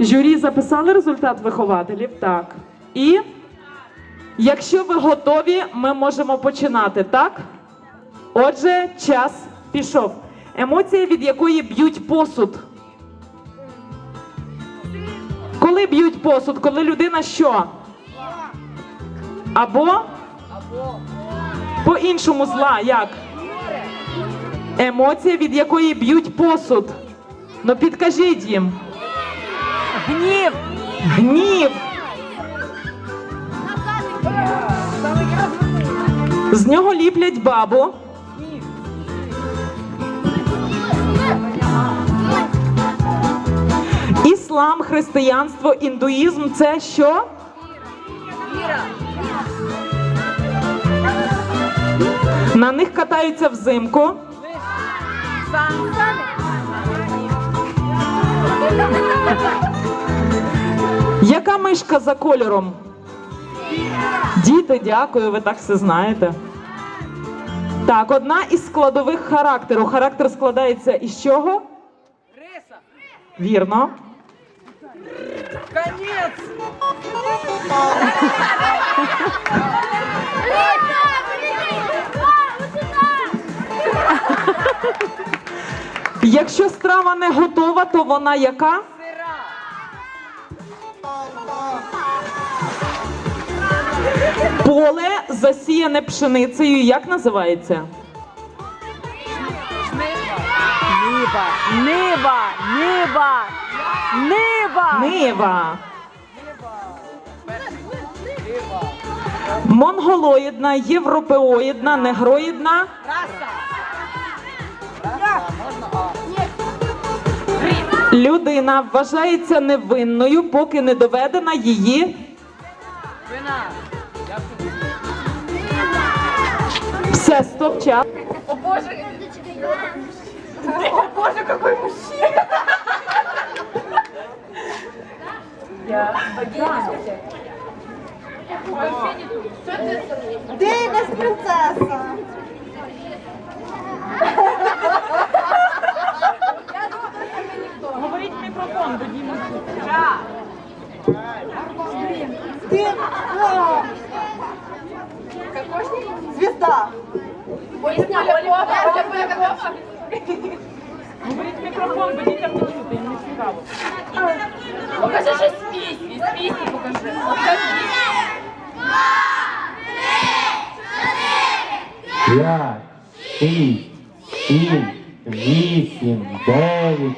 Журі записали результат вихователів? Так. І якщо ви готові, ми можемо починати, так? Отже, час пішов. Емоція, від якої б'ють посуд. Коли б'ють посуд, коли людина що? Або? По-іншому зла, як? Емоція, від якої б'ють посуд. Ну підкажіть їм. Гнів! Гнів. З нього ліплять бабу. Іслам, християнство, індуїзм це що? На них катаються взимку. Мишка за кольором? Діти, дякую, ви так все знаєте. Так, одна із складових характеру. Характер складається із чого? Риса. Вірно. Конець. Якщо страва не готова, то вона яка? Поле засіяне пшеницею. Як називається? Ниба. Ниба. Ниба. Ниба. Нива. Монголоїдна, європеоїдна, негроїдна. Людина вважається невинною, поки не доведена її. Вина. Все, стоп, час. Ти не принцеса. Говоріть В мікрофон, бо дітям не цікаво. Покажи щось з пісні, з пісні покажи. п'ять, шість, сім, вісім, дев'ять.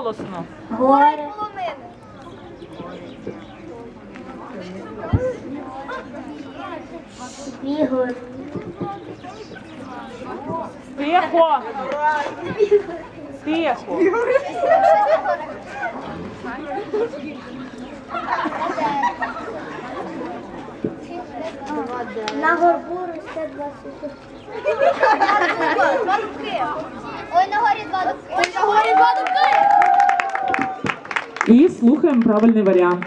Голосно. Горе. Ігор. Тихо. Тихо. Два сухи. Два дубки. Ой, на горі два дубки. Ой, на горі два дубки. І слухаємо правильний варіант.